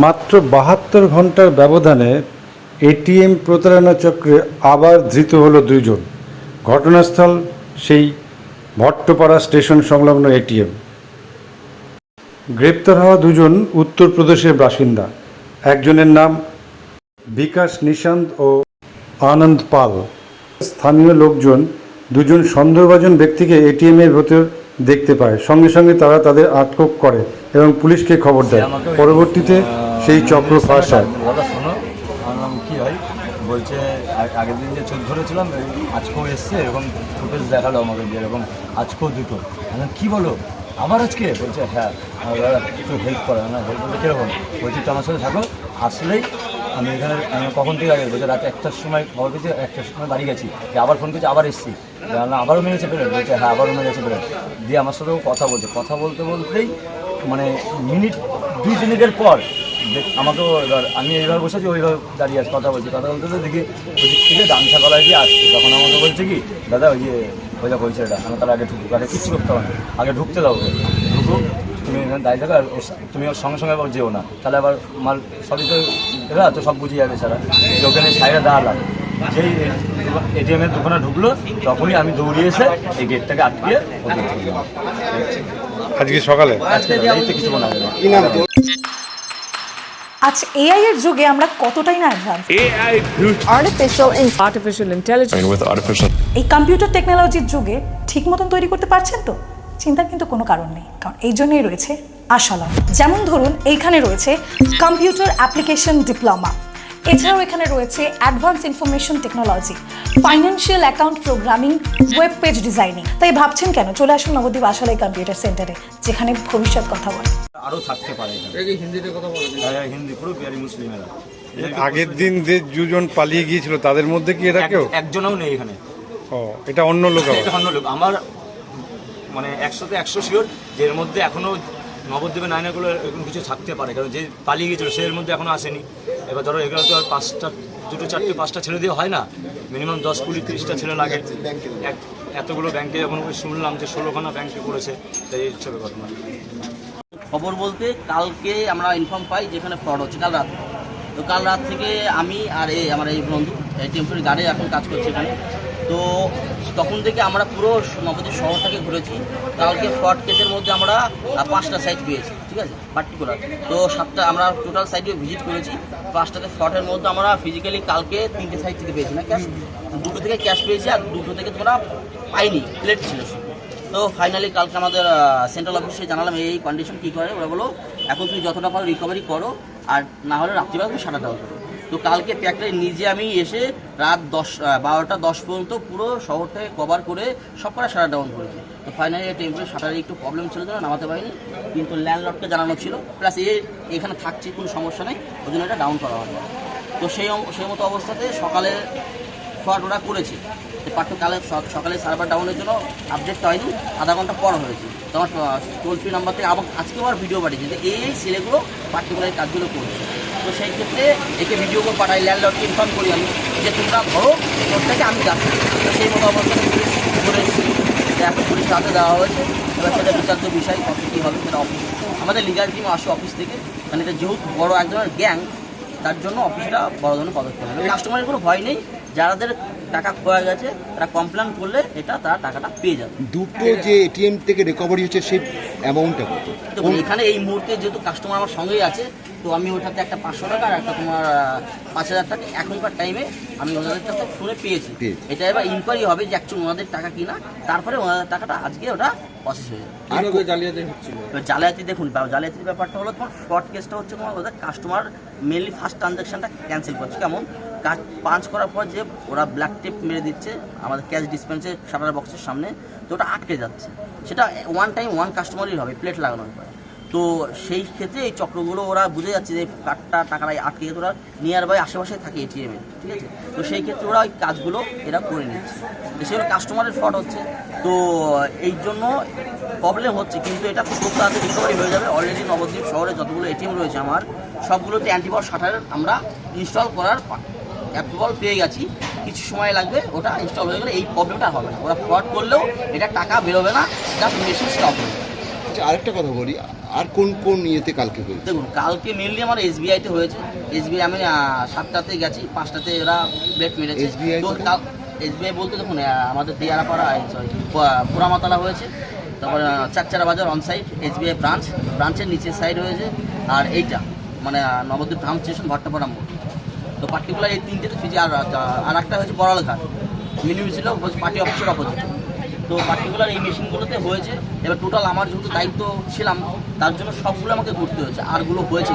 মাত্র বাহাত্তর ঘণ্টার ব্যবধানে এটিএম প্রতারণা চক্রে আবার ধৃত হলো দুইজন। ঘটনাস্থল সেই ভট্টপাড়া স্টেশন সংলগ্ন এটিএম। গ্রেপ্তার হওয়া দুজন উত্তরপ্রদেশের বাসিন্দা। একজনের নাম বিকাশ নিশান্ত ও আনন্দ পাল। স্থানীয় লোকজন দুজন সন্দেহভাজন ব্যক্তিকে এটিএমের ভেতর দেখতে পায়। সঙ্গে সঙ্গে তারা তাদের আটক করে এবং পুলিশকে খবর দেয়। পরবর্তীতে সেই চক্র ফাঁস হয়। আমার বলছে আগের দিন যে চোখ ধরেছিলাম আজকেও এসছে, এরকম ফুটেজ দেখাল আমাকে যে এরকম আজকেও দুটো। কী বলো? আবার আজকে? বলছে হ্যাঁ আমার একটু হেল্প করে না হেল্প করলে কীরকম? বলছি তো আমার সাথে থাকো, আসলেই আমি এখানে কখন থেকে আগে বলছে, রাতে একটার সময় খবর পেয়েছি, একটার সময় বাড়ি গেছি। দিয়ে আবার ফোন করেছি, আবার এসছি। আবারও মেরেছে পেরেন বলছে হ্যাঁ আবারও মেরেছে পেরেন দিয়ে আমার সাথেও কথা বলছে। কথা বলতে বলতেই মানে মিনিট, দুই মিনিটের পর আমাকেও এবার, আমি এইভাবে বসেছি ওইভাবে দাঁড়িয়ে আছি, কথা বলছি। কথা বলতে দেখি, ওই দিক থেকে গামছা গলায় দিয়ে আসছে। তখন আমাকে বলছে কি, দাদা, ওই যে, ওই দেখো ওই ছেলেটা, আমি তাহলে আগে ঢুকুক আগে কিচ্ছু করতে হবে আগে ঢুকতে দাও। ঢুকুক তুমি এখানে দাঁড়িয়ে থাকো আর ওর তুমি ওর সঙ্গে সঙ্গে আবার যেও না। তাহলে আবার মাল সবই তো এরা তো সব বুঝে যাবে সারা। যে ওখানে সাইডে দাঁড়ালাম। যেই এটিএমের দোকানে ঢুকলো তখনই আমি দৌড়িয়ে এসে এই গেটটাকে আটকিয়ে ওদের চলে গেলাম। আজকে সকালে? আজকে এই তো কিছুক্ষণ আগে আজ এআই এর যুগে আমরা কতটাই না advance AI in- artificial intelligence. I mean, with artificial এই কম্পিউটার টেকনোলজির যুগে ঠিক মতন তৈরি করতে পারছেন তো? চিন্তার কিন্তু কোনো কারণ নেই কারণ এই জন্যই রয়েছে আশালম যেমন ধরুন এইখানে রয়েছে কম্পিউটার অ্যাপ্লিকেশন ডিপ্লোমা এছাড়াও এখানে রয়েছে advance information technology financial account programming web page designing তাই ভাবছেন কেন? চলে আসুন নবদ্বীপ আশালাই কম্পিউটার সেন্টারে যেখানে ভবিষ্যৎ কথা বলে। আরও থাকতে পারে এখানে। হিন্দিতে কথা বলে হিন্দি পুরো বিহারি মুসলিমেরা। আগের দিন যে দুজন পালিয়ে গিয়েছিল তাদের মধ্যে কি এরা কেউ? একজনও নেই এখানে। ও এটা অন্য লোক এটা অন্য লোক। আমার মানে একশোতে একশো শিওর যে এর মধ্যে এখনও নবদ্বীপে নাইনাগুলো এরকম কিছু থাকতে পারে। কারণ যে পালিয়ে গিয়েছিল সে এর মধ্যে এখনও আসেনি। এবার ধরো এগুলো তো আর পাঁচটা দুটো চারটে পাঁচটা ছেলে দিয়ে হয় না? মিনিমাম দশ কুড়ি তিরিশটা ছেলে লাগে। এক- এতগুলো ব্যাংকে এখন শুনলাম যে ষোলোখানা ব্যাংকে করেছে তাই এই হচ্ছে ঘটনা খবর বলতে কালকে আমরা ইনফর্ম পাই যেখানে ফ্রড হচ্ছে কাল রাত। তো কাল রাত থেকে আমি আর এই আমার এই বন্ধু টেম্পোরারি গার্ডে এখন কাজ করছে এখানে। তো তখন থেকে আমরা পুরো নবদ্বীপ শহরটাকে ঘুরেছি। কালকে ফ্রড কেসের মধ্যে আমরা পাঁচটা সাইট পেয়েছি, ঠিক আছে? পার্টিকুলার তো সাতটা, আমরা টোটাল সাইটে ভিজিট করেছি। পাঁচটাতে ফ্রডের মধ্যে আমরা ফিজিক্যালি কালকে তিনটে সাইট থেকে পেয়েছি, না ক্যাশ দুটো থেকে ক্যাশ পেয়েছি আর দুটো থেকে তোমরা পাইনি প্লেট ছিল। তো ফাইনালি কালকে আমাদের সেন্ট্রাল অফিসে জানালাম, এই কন্ডিশন কী করে? ওরা বলো এখন তুমি যতটা পারো রিকভারি করো, আর না হলে রাত্রিবেলা তুমি সাটা দাও। করো তো কালকে প্যাকটা নিজে আমি এসে রাত দশ বারোটা দশ পর্যন্ত পুরো শহরটাকে কভার করে সব কটা সাটা ডাউন করেছি। তো ফাইনালি টেম্পোরারি শাটারে একটু প্রবলেম ছিল জন্য নামাতে পারিনি। কিন্তু ল্যান্ডলর্ডকে জানানো ছিল। প্লাস এ এখানে থাকছে, কোনো সমস্যা নেই। ওই জন্য এটা ডাউন করা হবে তো সেই সেই মতো অবস্থাতে সকালে ফ্রড ওরা করেছে। পাঠ্যকালে সকালে সার্ভার ডাউনের জন্য আপডেট হয়নি। আধা ঘণ্টা পর হয়েছে। তো আমার টোল ফ্রি নাম্বার থেকে আবার আজকে আবার ভিডিও পাঠিয়েছে যে এই এই ছেলেগুলো পার্টিকুলার কাজগুলো করছে। তো সেই ক্ষেত্রে একে ভিডিও করে পাঠাই ল্যান্ডলর্ডকে ইনফর্ম করি আমি যে তোমরা ধরো তোরটাকে আমি যাচ্ছি। তো সেই মতো অবস্থায় পুলিশ ধরে এসেছি। এখন পুলিশ হাতে দেওয়া হয়েছে। এবার সেটা বিচার্য বিষয় কত কী হবে সেটা অফিস আমাদের লিগাল টিম আসে অফিস থেকে। কারণ এটা যেহেতু বড় এক ধরনের গ্যাং তার জন্য অফিসটা বড় ধরনের পদক্ষেপ নেবে। কাস্টমারের কোনো ভয় নেই। যাদের টাকা খোয়া গেছে তারা কমপ্লেন করলে এটা তারা টাকাটা পেয়ে যাবে। দুটো যে এটিএম থেকে রিকভারি হচ্ছে সেই অ্যামাউন্টটা কত? এখানে এই মুহূর্তে যেহেতু কাস্টমার আমার সঙ্গেই আছে তো আমি ওটাতে একটা পাঁচশো টাকা আর একটা তোমার পাঁচ হাজার টাকা। এখনকার টাইমে আমি ওনাদের কাছে শুনে পেয়েছি। পেয়েছি। এটা এবার ইনকোয়ারি হবে যে অ্যাকচুয়ালি ওনাদের টাকা কিনা তারপরে ওনাদের টাকাটা আজকে ওটা প্রসেস হয়ে যাবে। জালিয়াতি দেখুন জালিয়াতির ব্যাপারটা হলো তোমার ফ্রড কেসটা হচ্ছে তোমার ওদের কাস্টমার মেনলি ফার্স্ট ট্রানজাকশনটা ক্যান্সেল করছে। কেমন? কাজ পাঞ্চ করার পর যে ওরা ব্ল্যাক টেপ মেরে দিচ্ছে আমাদের ক্যাশ ডিসপেন্সের শাটার বক্সের সামনে তো ওটা আটকে যাচ্ছে। সেটা ওয়ান টাইম ওয়ান কাস্টমারই হবে প্লেট লাগানোর পরে। তো সেই ক্ষেত্রে এই চক্রগুলো ওরা বুঝে যাচ্ছে যে কার্ডটা টাকাটা আটকে গেছে, ওরা নিয়ার বাই আশেপাশে থাকে এটিএমে ঠিক আছে? তো সেই ক্ষেত্রে ওরা ওই কাজগুলো এরা করে নিচ্ছে। সেগুলো কাস্টমারের ফ্রড হচ্ছে। তো এই জন্য প্রবলেম হচ্ছে, কিন্তু এটা খুব তাড়াতাড়ি রিকভারি হয়ে যাবে। অলরেডি নবদ্বীপ শহরে যতগুলো এটিএম রয়েছে আমার, সবগুলোতে অ্যান্টিবল শাটার আমরা ইনস্টল করার অ্যাপ্রুভাল পেয়ে গেছি। কিছু সময় লাগবে, ওটা ইনস্টল হয়ে গেলে এই প্রবলেমটা হবে না। ওরা ফ্রড করলেও এটা টাকা বেরোবে না জাস্ট মেশিন স্টপ হবে আচ্ছা আরেকটা কথা বলি আর কোন কোন ইয়েতে কালকে হয়েছে? দেখুন কালকে মেনলি আমার এসবিআইতে হয়েছে। এসবিআই আমি সাতটাতে গেছি পাঁচটাতে এরা ব্লেড মেরেছে। তো কোথায়? এসবিআই বলতে দেখুন আমাদের দিয়ারাপাড়া সরি পোড়ামাতলা হয়েছে। তারপরে আহ, চাকচারা বাজার অন সাইড এসবিআই ব্রাঞ্চ ব্রাঞ্চের নিচের সাইড হয়েছে। আর এইটা মানে নবদ্বীপ ধাম স্টেশন ভট্টাপাড়া মোড়। তো পার্টিকুলার এই তিনটেতে ফিজি আর আর একটা হয়েছে বড়ালঘাট মিনি ছিল পার্টি অফিসের অপোজিট তো পার্টিকুলার এই মেশিনগুলোতে হয়েছে। এবার টোটাল আমার যেহেতু দায়িত্ব ছিলাম তার জন্য সবগুলো আমাকে ঘুরতে হয়েছে। আরগুলো হয়েছে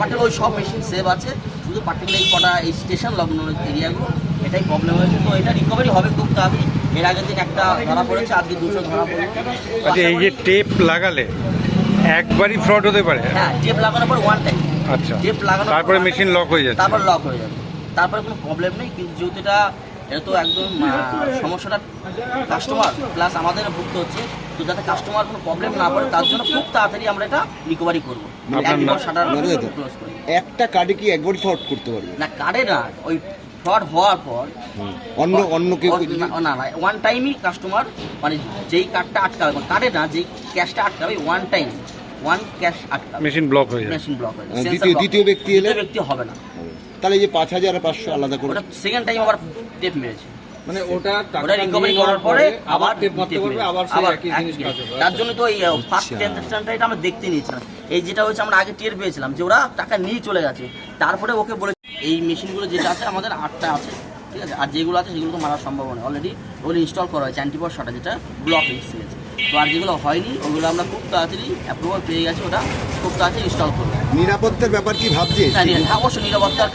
পার্টিকুলার ওই সব মেশিন সেভ আছে। শুধু পার্টিকুলার এই কটা এই স্টেশন লগ্ন এরিয়াগুলো এটাই প্রবলেম হয়েছে। তো এটা রিকভারি হবে খুব তাড়াতাড়ি। এর আগের দিন একটা ধরা পড়েছে আজকে দুশো ধরা পড়েছে। আচ্ছা এই যে টেপ লাগালে একবারই ফ্রড হতে পারে? হ্যাঁ টেপ লাগানোর পর ওয়ান টাইম আচ্ছা টেপ লাগানোর তারপরে মেশিন লক হয়ে যাচ্ছে। তারপর লক হয়ে যাবে। তারপরে কোনো প্রবলেম নেই কিন্তু যেহেতু এটা এটা তো একদম সমস্যাটা কাস্টমার প্লাস আমাদের ভুগতে হচ্ছে। তো যাতে কাস্টমার কোনো প্রবলেম না পড়ে তার জন্য খুব তাড়াতাড়ি আমরা এটা রিকভারি করব। করি। একটা কার্ডে কি একবারই ফ্রড করতে পারবে? না কার্ডে না ওই ফ্রড হওয়ার পর অন্য অন্য কেউ না না ওয়ান টাইমই কাস্টমার মানে যেই কার্ডটা আটকাবে কার্ডে না যেই ক্যাশটা আটকাবে ওয়ান টাইম ওয়ান ক্যাশ আটকাবে। মেশিন ব্লক হয়ে যাচ্ছে মেশিন ব্লক হয়ে যাবে। দ্বিতীয়- দ্বিতীয় ব্যক্তি এলে? ব্যক্তি হবে না। তাহলে যে পাঁচ হাজার আর পাঁচশো আলাদা করে সেকেন্ড টাইম আবার টেপ মেরেছে মানে ওটা টাকা ওটা রিকভারি করার পরে আবার টেপ মারতে পারবে আবার সেই একই জিনিস কাজ হবে তার জন্য তো এই ফার্স্ট আচ্ছা। ট্রানজাকশনটা এটা আমরা দেখতে নিয়েছিলাম। এই যেটা হয়েছে আমরা আগে টের পেয়েছিলাম যে ওরা টাকা নিয়ে চলে গেছে। তারপরে ওকে বলে এই মেশিনগুলো যেটা আছে আমাদের আটটা আছে ঠিক আছে? আর যেগুলো আছে সেগুলো তো মারার সম্ভাবনা অলরেডি ওগুলো ইনস্টল করা হয়েছে অ্যান্টিপর শাটা যেটা ব্লক গেছে। তো আর যেগুলো হয়নি ওগুলো আমরা খুব তাড়াতাড়ি অ্যাপ্রুভাল পেয়ে গেছে ওটা খুব তাড়াতাড়ি ইনস্টল করব। নিরাপত্তার ব্যাপার কি ভাবছে না, নি- হ্যাঁ, অবশ্যই নিরাপত্তার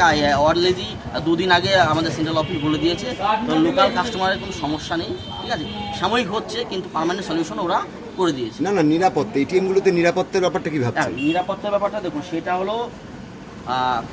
অলরেডি দুদিন আগে আমাদের সেন্ট্রাল অফিস বলে দিয়েছে। তো লোকাল কাস্টমারের কোনো সমস্যা নেই ঠিক আছে? সাময়িক হচ্ছে কিন্তু পার্মানেন্ট সলিউশন ওরা করে দিয়েছে। না না নিরাপত্তা এটিএমগুলোতে নিরাপত্তার ব্যাপারটা কি হ্যাঁ ভাবছে নিরাপত্তার ব্যাপারটা দেখুন সেটা হলো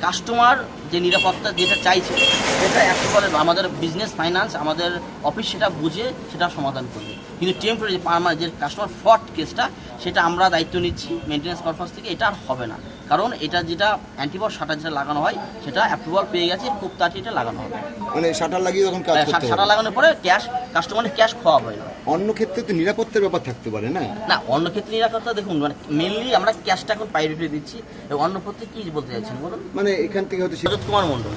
কাস্টমার যে নিরাপত্তা যেটা চাইছে সেটা একেবারে আমাদের বিজনেস ফাইন্যান্স আমাদের অফিস সেটা বুঝে সেটা সমাধান করবে। কিন্তু টেম্পোরারি পার্মানেন্ট যে কাস্টমার ফ্রড কেসটা সেটা আমরা দায়িত্ব নিচ্ছি মেনটেন্যান্স পারপাস থেকে এটা আর হবে না। কারণ এটা যেটা অ্যান্টিবর শাটার যেটা লাগানো হয় সেটা অ্যাপ্রুভাল পেয়ে গেছে খুব তাড়াতাড়ি এটা লাগানো হবে। মানে শাটার লাগিয়ে তখন কাজ করতে শাটা হবে। লাগানোর পরে ক্যাশ কাস্টমারের ক্যাশ খাওয়া হয় না। অন্য ক্ষেত্রে তো নিরাপত্তার ব্যাপার থাকতে পারে না? না অন্য ক্ষেত্রে নিরাপত্তা দেখুন মানে মেনলি আমরা ক্যাশটা এখন প্রায়োরিটি দিচ্ছি। এবং অন্য ক্ষেত্রে কি বলতে চাইছেন বলুন? মানে এখান থেকে হয়তো কুমার মণ্ডল।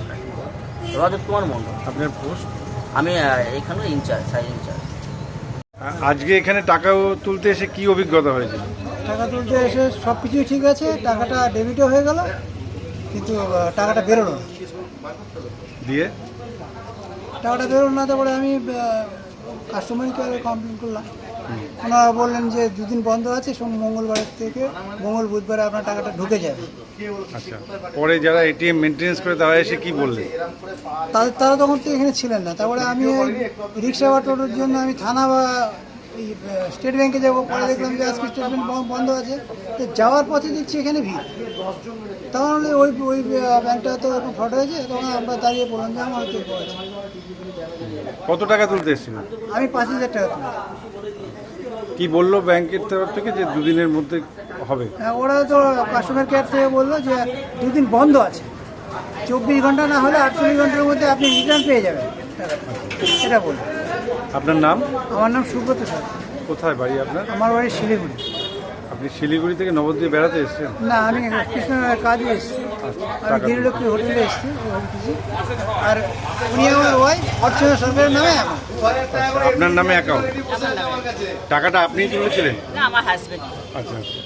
রজত কুমার মণ্ডল। আপনার পোস্ট? আমি এখানে ইনচার্জ সাইড ইনচার্জ। আজকে এখানে টাকাও তুলতে এসে কি অভিজ্ঞতা হয়েছে টাকা তুলতে এসে সব কিছুই ঠিক আছে টাকাটা ডেবিটও হয়ে গেল কিন্তু টাকাটা বেরোলো না। দিয়ে? টাকাটা বেরোলো না তারপরে আমি কাস্টমার কেয়ারে কমপ্লেন করলাম। ওনারা বললেন যে দুদিন বন্ধ আছে সোম মঙ্গলবারের থেকে মঙ্গল বুধবারে আপনার টাকাটা ঢুকে যাবে। আচ্ছা। পরে যারা এটিএম মেনটেন্স করে তারা এসে কি বললে? তাদের তারা তখন তো এখানে ছিলেন না। তারপরে আমি ওই রিক্সা বা টোটোর জন্য আমি থানা বা স্টেট ব্যাংকে যাব। পরে দেখলাম যে আজকে স্টেট ব্যাংক বন্ধ- আছে। তো যাওয়ার পথে দেখছি এখানে ভিড়। তখন হলে ওই ওই ব্যাংকটা তো এখন ফটো হয়েছে তখন আমরা দাঁড়িয়ে পড়লাম যে আমার আছে কত টাকা তুলতে এসেছিল? আমি পাঁচ হাজার টাকা তুলি কি বলল ব্যাংকের তরফ থেকে যে দুদিনের মধ্যে হবে। হ্যাঁ, ওরা তো কাস্টমার কেয়ার থেকে বলল যে দুদিন বন্ধ আছে। চব্বিশ ঘণ্টা না হলে আটচল্লিশ ঘণ্টার মধ্যে আপনি রিটার্ন পেয়ে যাবেন। এটা বলল। আপনার নাম? আমার নাম সুব্রত স্যার কোথায় বাড়ি আপনার? আমার বাড়ি শিলিগুড়ি। আপনি শিলিগুড়ি থেকে নবদ্বীপে বেড়াতে এসেছেন? না আমি কৃষ্ণনগরের কাজে এসেছি। আমি গিরিলক্ষ্মী হোটেলে এসেছি আর উনি আমার ওয়াই অর্চনা সরকারের নামে আপনার নামে অ্যাকাউন্ট টাকাটা আপনিই তুলেছিলেন? না আমার হাজবেন্ড আচ্ছা আচ্ছা।